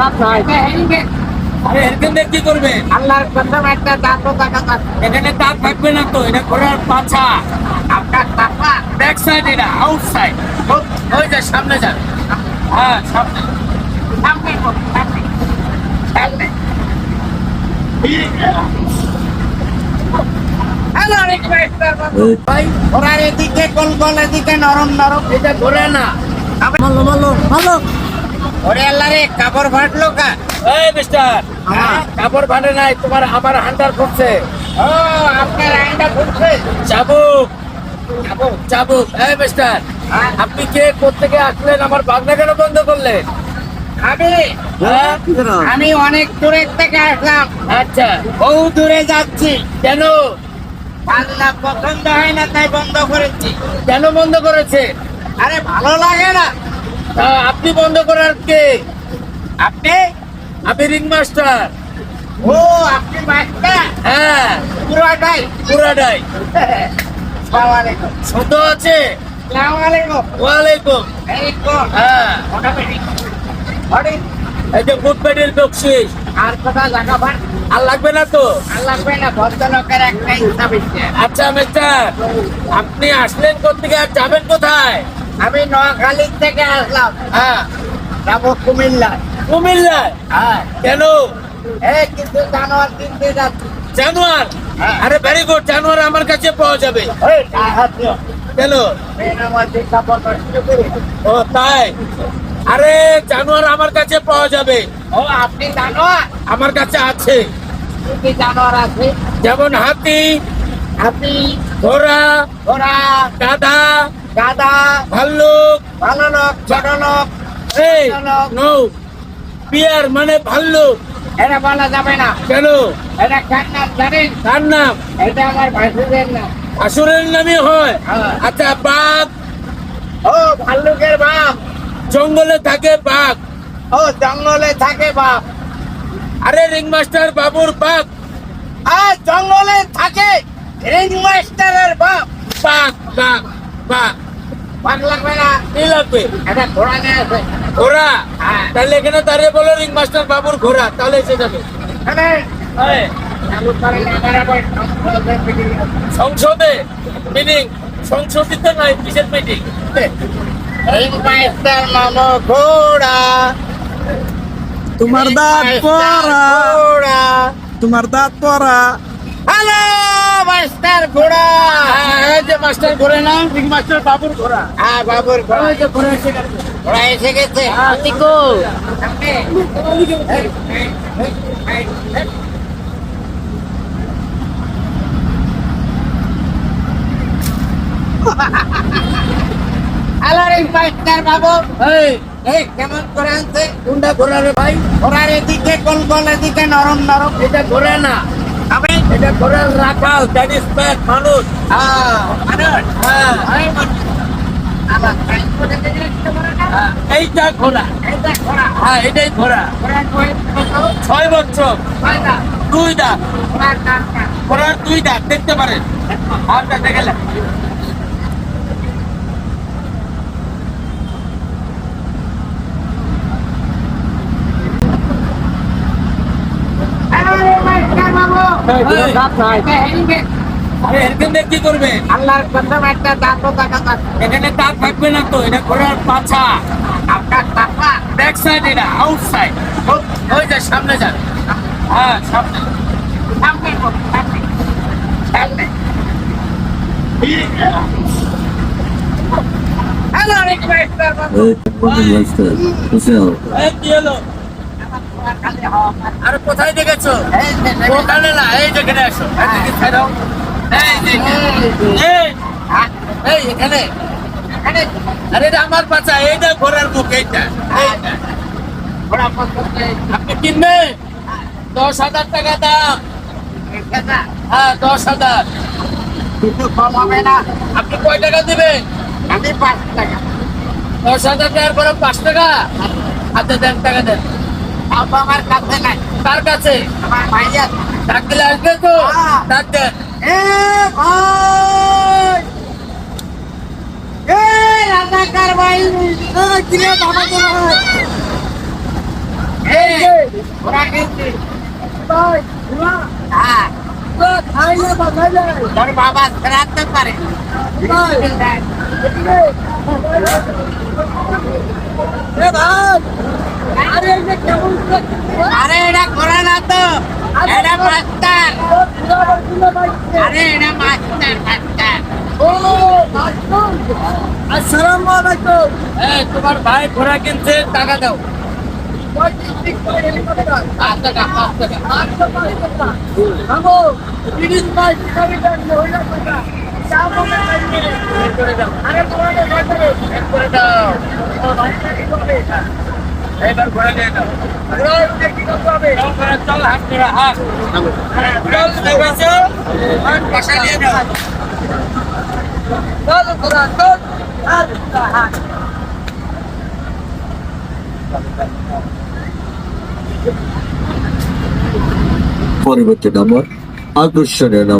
দাঁত নাই। আরে এখান থেকে কি করবে? আল্লাহর কসম একটা দাঁত টাকা এখানে দাঁত থাকবে না তো এটা ঘোড়ার পাছা। আপনার টাকা ব্যাক সাইড এটা আউট সাইড ওই যে সামনে যান হ্যাঁ সামনে। সামনে সামনে। সামনে। হ্যালো রিকোয়েস্টার বাবু ভাই। ঘোড়ার এদিকে গোল গোল এদিকে নরম নরম। এটা ঘোড়া না। মারলো মারলো মারলো ওরে আল্লাহ রে কাপড় ফাটলো কা? এই মিস্টার হ্যাঁ? কাপড় ভাড়ে নাই তোমার আমার হান্ডার করছে ও আপনার আইনটা ঘুরছে চাবুক চাবুক চাবুক। এই মিস্টার হ্যাঁ? আপনি কে কোথেকে আসলেন আমার বাগনা কেন বন্ধ করলেন? আমি? হ্যাঁ? আমি অনেক দূরের থেকে আসলাম। আচ্ছা। বহু দূরে যাচ্ছি। কেন? বাংলা পছন্দ হয় না তাই বন্ধ করেছি। কেন বন্ধ করেছে? আরে ভালো লাগে না। আপনি বন্ধ করার কে? আপনি? আমি রিং মাস্টার ও আপনি মাস্টার হ্যাঁ। পুরোটাই। পুরাটাই। আলাইকুম আছে? ওয়ালাইকুম। হ্যাঁ। এই যে বকশিস। আর কথা আর লাগবে না তো? আর লাগবে না ভদ্রলোকের একটা ইচ্ছা বিচ্ছে আচ্ছা মিস্টার আপনি আসলেন কোথেকে আর যাবেন কোথায়? আমি নোয়াখালীর থেকে আসলাম। হ্যাঁ যাব কুমিল্লা কুমিল্লায়? হ্যাঁ। কেন? এই কিন্তু জানোয়ার কিনতে যাচ্ছি জানোয়ার? হ্যাঁ। আরে ভেরি গুড জানোয়ার আমার কাছে পাওয়া যাবে। কেন? ও তাই? আরে জানোয়ার আমার কাছে পাওয়া যাবে। ও আপনি জানোয়ার? আমার কাছে আছে। জানোয়ার আছে? যেমন হাতি হাতি ঘোড়া ঘোড়া। গাধা গাদা ভাল্লুক। ভালো লোক ছোট এই নো পিয়ার মানে ভাল্লুক। এটা বলা যাবে না। কেন? এটা কার নাম জানেন? তার নাম? এটা আমার ভাসুরের নাম। আসুরের নামে হয়। হ্যাঁ। আচ্ছা বাঘ। ও ভাল্লুকের বাপ জঙ্গলে থাকে বাঘ। ও জঙ্গলে থাকে বাপ আরে রিং মাস্টার বাবুর বাঘ। আর জঙ্গলে থাকে। রিং মাস্টারের বাপ বাঘ বাঘ বাঘ। ভাগ লাগবে না কি লাগবে? এটা ঘোড়া নিয়ে আসে ঘোড়া? হ্যাঁ। তাহলে এখানে দাঁড়িয়ে বলো রিং মাস্টার বাবুর ঘোড়া তাহলে এসে যাবে। এখানে। এই, চালু করেন আমার আবার সংসদের meeting আছে। সংসদে মিটিং সংসদিতে নয় কিসের মিটিং রিং মাস্টার মামো ঘোড়া। তোমার দাঁত ঘোড়া। তোমার দাঁত পরা। হ্যালো মাস্টার ঘোড়া। এই যে মাস্টার ঘোড়া না? রিং মাস্টার বাবুর ঘোড়া। হ্যাঁ বাবুর ঘোড়া। যে ঘোড়া এসে গেছে। ঘোড়া এসে গেছে। হ্যাঁ, টিকো। হ্যালো রিং মাস্টার বাবু। এই। এই কেমন করে আনছে? কোনটা ঘোড়া রে ভাই? ঘোড়ার এদিকে গোল গোল এদিকে নরম নরম? এটা ঘোড়া না। এটা ঘোড়ার রাখাল টেনিস প্যাট মানুষ। হ্যাঁ। হ্যাঁ। হ্যাঁ, এইটা ঘোড়া। হ্যাঁ এটাই ঘোড়া। ছয় বছর। দুই দাঁত। ঘোড়ার দুই দাঁত দেখতে পারেন। আপনার দেখে নেন। হ্যালো রিং মাস্টার বাবু এই, কোনো দাঁত নাই আরে এখান থেকে কি করবে আল্লাহর কসম একটা দাঁত টাকা এখানে দাঁত থাকবে না তো এটা ঘোড়ার পাছা আপনার টাকা ব্যাক সাইড এটা আউট ওই যে সামনে যান হ্যাঁ সামনে সামনে সামনে হ্যালো রিং মাস্টার আরে কোথায় দেখেছ? ওখানে না? এই যেখানে আসো। এই হ্যাঁ, এখানে আরে এটা আমার পাছা এইটা ঘোড়ার মুখ এইটা আপনি কিনবেন দশ হাজার টাকা দাম। হ্যাঁ দশ হাজার। কিছু কম হবে না আপনি কয় টাকা দিবেন? আমি পাঁচ টাকা। দশ হাজার টাকার পরে পাঁচ টাকা? হাতে দেন টাকা দেন। সব আমার কাছে নাই। কার কাছে? আমার ভাই আছে ডাক দিলে আসবে তো? হ্যাঁ। ডাক দেন এ ভাই। এ রাজাকার ভাই এ, বাবা তো ভাই। ঘোড়া কিনছি ভাই হ্যাঁ। তোর বাবা ফেরাতে পারে। ভাই। আরে এটা ঘোড়া না তো। এটা মাস্টার। আরে এটা মাস্টার মাস্টার। ও আসসালামু আলাইকুম। এই তোমার ভাই ঘোড়া কিনছে টাকা দাও। করে দাও। আরে তোমাদের বাজারে বের করে দাও নিয়ে হবে? চল হাত ধরে হাত চল দেখেছ নিয়ে নাও। চল ঘোড়া চল। আর হাত পরবর্তী নম্বর আকর্ষণীয় নম্বর